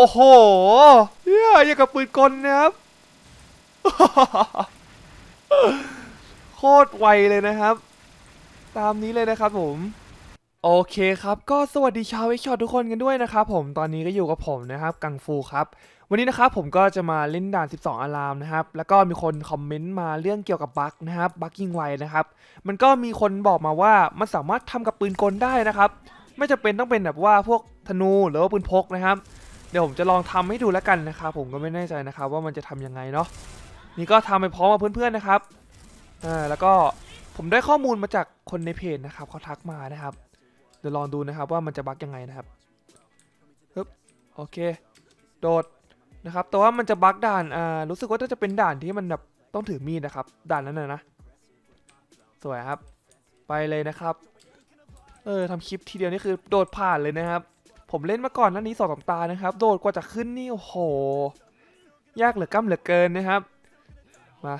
โอ้โหเฮียอย่างกับปืนกลนะครับ โคตรไวเลยนะครับ ตามนี้เลยนะครับผม โอเคครับ ก็สวัสดีชาวเอ็กช็อตทุกคนกันด้วยนะครับผม ตอนนี้ก็อยู่กับผมนะครับ กังฟูครับ วันนี้นะครับผมก็จะมาเล่นด่าน 12 อารามนะครับ แล้วก็มีคนคอมเมนต์มาเรื่องเกี่ยวกับบั๊กนะครับ บั๊กยิงไวนะครับ มันก็มีคนบอกมาว่ามันสามารถทำกับปืนกลได้นะครับ ไม่จำเป็นต้องเป็นแบบว่าพวกธนูหรือว่าปืนพกนะครับ เดี๋ยวผมจะลองทำให้ดูแล้วกันนะครับผมก็ไม่แน่ใจนะครับว่ามันจะทำยังไงเนาะนี่ก็ทำไปพร้อมกับเพื่อนๆนะครับอ่าแล้วก็ผมได้ข้อมูลมาจากคนในเพจนะครับเขาทักมานะครับ เดี๋ยวลองดูนะครับว่ามันจะบั๊กยังไงนะครับฮึบโอเค โดดนะครับแต่ว่ามันจะบั๊กด่านอ่ารู้สึกว่าจะเป็นด่านที่มันแบบต้องถือมีดนะครับ ด่านนั้นนะนะสวยครับ ไปเลยนะครับ เออทำคลิปทีเดียวนี่คือโดดผ่านเลยนะครับ ผมเล่นมาก่อนหนั้นนี้สองสามตานะครับ โดดกว่าจะขึ้นนี่โอ้โห ยากเหลือก้ำเหลือเกินนะครับ มา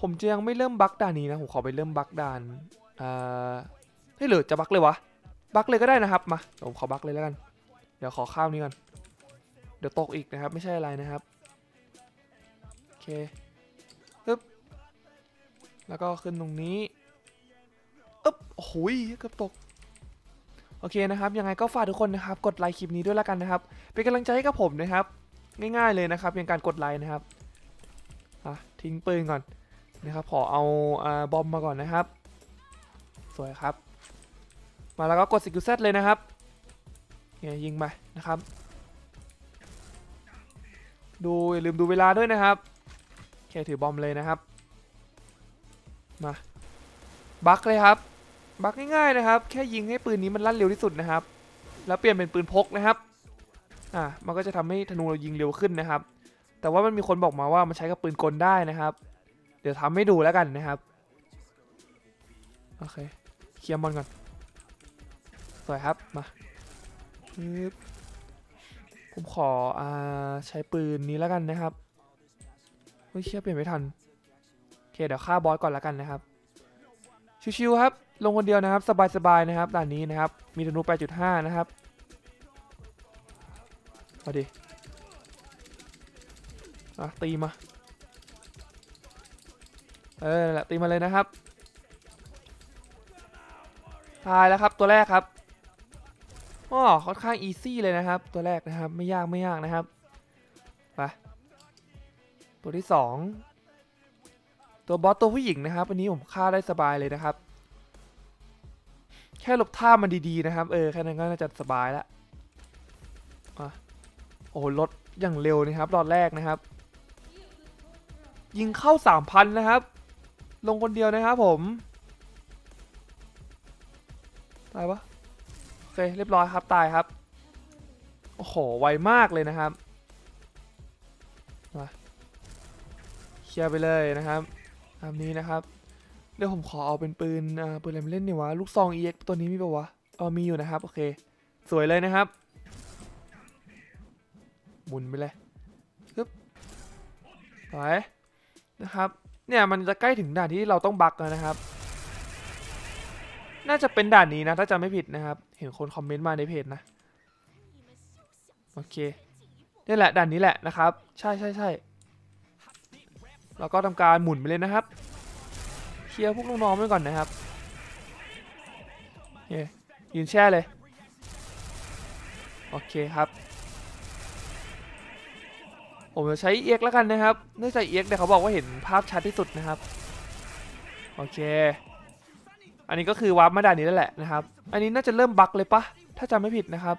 ผมจะยังไม่เริ่มบักด่านนี้นะผมขอไปเริ่มบักด่านอ่าเฮ้ยหรือจะบักเลยวะบักเลยก็ได้นะครับมาเดี๋ยวผมขอบักเลยแล้วกัน เดี๋ยวขอข้ามนี้ก่อนเดี๋ยวตกอีกนะครับ ไม่ใช่อะไรนะครับโอเคปึ๊บแล้วก็ขึ้นตรงนี้อึ๊บโอ้ยเกือบตก อเคนะครับ ยังไงก็ฝากทุกคนนะครับ กดไลค์คลิปนี้ด้วยแล้วกันนะครับ เป็นกำลังใจให้กับผมนะครับ ง่ายๆเลยนะครับเพียงการกดไลค์นะครับอะทิ้งปืนก่อนนะครับ ขอเอาอ่าบอมมาก่อนนะครับ สวยครับ มาแล้วก็กดสกิลเซตเลยนะครับเนี่ยยิงไปนะครับ ดูอย่าลืมดูเวลาด้วยนะครับโอเคถือบอมเลยนะครับ มา บักเลยครับ บักง่ายๆนะครับ แค่ยิงให้ปืนนี้มันลั่นเร็วที่สุดนะครับ แล้วเปลี่ยนเป็นปืนพกนะครับ อ่า มันก็จะทำให้ธนูเรายิงเร็วขึ้นนะครับ แต่ว่ามันมีคนบอกมาว่ามันใช้กับปืนกลได้นะครับ เดี๋ยวทำให้ดูแล้วกันนะครับ โอเค เคลียร์มอนก่อน สวยครับ มาฮึบผมขออ่าใช้ปืนนี้แล้วกันนะครับ เฮ้ยเชี่ยเปลี่ยนไม่ทัน โอเค เดี๋ยวฆ่าบอสก่อนแล้วกันนะครับ ชิวๆครับ ลงคนเดียวนะครับ สบายๆนะครับด่านนี้นะครับ มีธนู 8.5 นะครับ มาดิอะตีมา เออแหละตีมาเลยนะครับ ตายแล้วครับตัวแรกครับอ๋อค่อนข้างอีซี่เลยนะครับ ตัวแรกนะครับ ไม่ยากไม่ยากนะครับ ไป ตัวที่สอง ตัวบอสตัวผู้หญิงนะครับวันนี้ผมฆ่าได้สบายเลยนะครับ แค่หลบท่ามันดีๆนะครับ เออแค่นั้นก็น่าจะสบายละโอ้โหรถอย่างเร็วนะครับรอดแรกนะครับ ยิงเข้าสามพันนะครับ ลงคนเดียวนะครับผมตายปะโอเคเรียบร้อยครับตายครับโอ้โหไวมากเลยนะครับมาเคลียร์ไปเลยนะครับ ตามนี้นะครับ เดี๋ยวผมขอเอาเป็นปืนอ่าปืนอะไรมาเล่นดีวะ ลูกซอง EX ตัวนี้มีปะวะเออมีอยู่นะครับ โอเค สวยเลยนะครับ หมุนไปเลยปึ๊บไปนะครับ เนี่ยมันจะใกล้ถึงด่านที่เราต้องบักแล้วนะครับ น่าจะเป็นด่านนี้นะ ถ้าจำไม่ผิดนะครับ เห็นคนคอมเมนต์มาในเพจนะ โอเคนี่แหละด่านนี้แหละนะครับ ใช่ใช่ใช่ แล้วก็ทำการหมุนไปเลยนะครับ เคลียร์พวกลูกน้องไว้ก่อนนะครับโอเคยืนแช่เลย โอเคครับ ผมจะใช้เอ็กแล้วกันนะครับ เนื่องจากเอ็กเนี่ยเขาบอกว่าเห็นภาพชัดที่สุดนะครับ โอเค อันนี้ก็คือวาร์ปมาด่านนี้แล้วแหละนะครับ อันนี้น่าจะเริ่มบั๊กเลยปะ ถ้าจำไม่ผิดนะครับ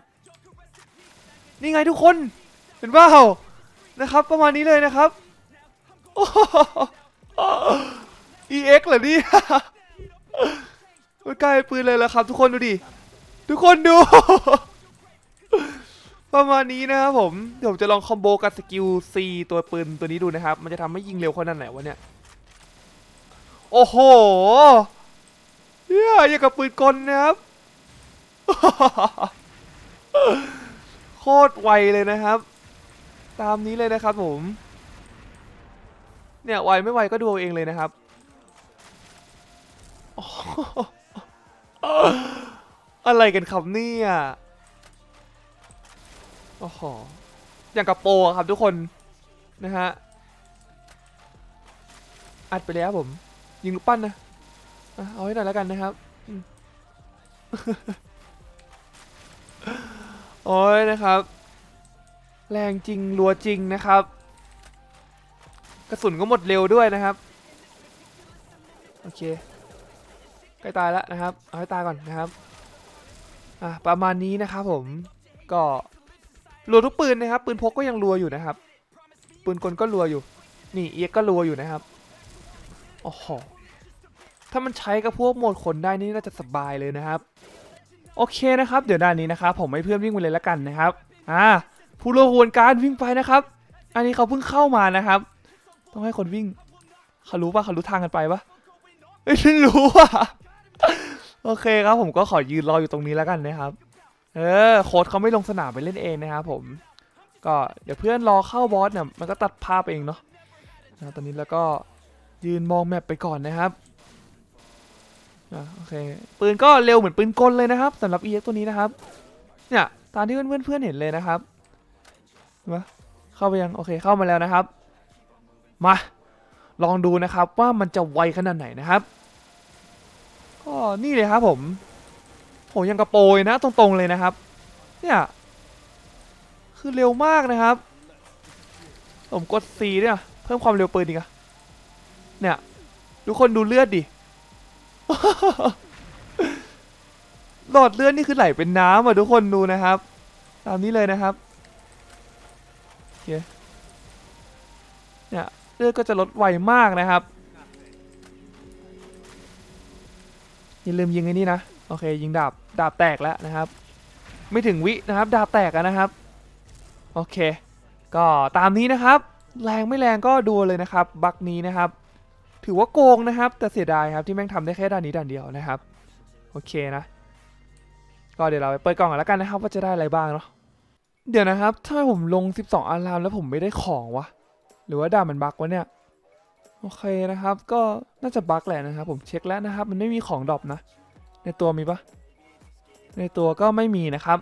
นี่ไงทุกคนเป็นเปล่านะครับ ประมาณนี้เลยนะครับ โอ้โห EX เหรอเนี่ยมันกลายเป็นปืนเลยแล้วครับ ทุกคนดูดิ ทุกคนดู ประมาณนี้นะครับผม เดี๋ยวผมจะลองคอมโบกับสกิล C ตัวปืนตัวนี้ดูนะครับ มันจะทำให้ยิงเร็วขนาดไหนวะเนี่ย โอ้โหเฮียอย่างกับปืนกลนะครับ โคตรไวเลยนะครับ ตามนี้เลยนะครับผม เนี่ยไวไม่ไวก็ดูเอาเองเลยนะครับอะไรกันครับเนี่ยโอ้โหอย่างกับโปรครับทุกคนนะฮะอัดไปแล้วผม ยิงลูกปั้นนะเอาให้หน่อยแล้วกันนะครับโอ้ยนะครับ แรงจริงรัวจริงนะครับ กระสุนก็หมดเร็วด้วยนะครับ โอเคใกล้ตายแล้วนะครับ เอาให้ตายก่อนนะครับ อะประมาณนี้นะครับผม ก็รัวทุกปืนนะครับ ปืนพกก็ยังรัวอยู่นะครับ ปืนกลก็รัวอยู่ นี่เอ็กก็รัวอยู่นะครับ โอ้โห ถ้ามันใช้กับพวกโหมดคนได้นี่น่าจะสบายเลยนะครับ โอเคนะครับ เดี๋ยวด้านนี้นะครับ ผมให้เพื่อนวิ่งไปเลยละกันนะครับ อ่า ผู้ร่วมขบวนการวิ่งไปนะครับ อันนี้เขาเพิ่งเข้ามานะครับ ต้องให้คนวิ่งเขารู้ปะเขารู้ทางกันไปปะไม่รู้อะโอเคครับผมก็ขอยืนรออยู่ตรงนี้แล้วกันนะครับ เออโค้ดเขาไม่ลงสนามไปเล่นเองนะครับผม ก็เดี๋ยวเพื่อนรอเข้าบอสเนี่ยมันก็ตัดภาพเองเนาะนะตอนนี้แล้วก็ยืนมองแมปไปก่อนนะครับโอเคปืนก็เร็วเหมือนปืนกลเลยนะครับสำหรับ EX ตัวนี้นะครับ เนี่ยตามที่เพื่อนเพื่อนๆเห็นเลยนะครับเห็นปะเข้าไปยังโอเคเข้ามาแล้วนะครับ มา ลองดูนะครับว่ามันจะไวขนาดไหนนะครับ ก็นี่เลยครับผมโหยังกระโปยนะ ตรงๆเลยนะครับ เนี่ยคือเร็วมากนะครับ ผมกด C เนี่ยเพิ่มความเร็วปืนดีกว่าเนี่ยทุกคนดูเลือดดิหลอดเลือดนี่คือไหลเป็นน้ำอะทุกคนดูนะครับ ตามนี้เลยนะครับเนี่ย เลือดก็จะลดไวมากนะครับอย่าลืมยิงไอ้นี่นะโอเคยิงดาบดาบแตกแล้วนะครับ ไม่ถึงวินะครับดาบแตกแนะครับโอเค ก็ตามนี้นะครับ แรงไม่แรงก็ดูเลยนะครับ บักนี้นะครับ ถือว่าโกงนะครับ แต่เสียดายครับที่แม่งทำได้แค่ด้านนี้ด้านเดียวนะครับโอเคนะ ก็เดี๋ยวเราไปเปิดกล่องกันแล้วกันนะครับ ว่าจะได้อะไรบ้างเนาะเดี๋ยวนะครับ ถ้าผมลง 12อารามแล้วผมไม่ได้ของวะ หรือว่าด่ามันบั๊กวะเนี่ย โอเคนะครับ ก็น่าจะบั๊กแหละนะครับ ผมเช็คแล้วนะครับ มันไม่มีของดรอปนะ ในตัวมีปะในตัวก็ไม่มีนะครับ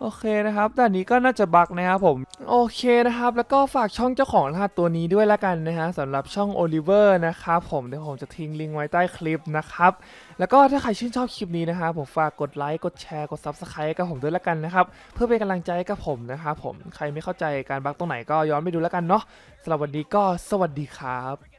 โอเคนะครับด้านนี้ก็น่าจะบักนะครับผม โอเคนะครับ แล้วก็ฝากช่องเจ้าของรหัสตัวนี้ด้วยละกันนะฮะสำหรับช่อง Oliver นะครับผมเดี๋ยวผมจะทิ้งลิงก์ไว้ใต้คลิปนะครับ แล้วก็ถ้าใครชื่นชอบคลิปนี้นะครับผมฝากกดไลค์กดแชร์กด Subscribe กับผมด้วยละกันนะครับ เพื่อเป็นกำลังใจกับผมนะครับผมใครไม่เข้าใจการบักตรงไหนก็ย้อนไปดูล้วกันเนาะสำหรับวันนี้ก็สวัสดีครับ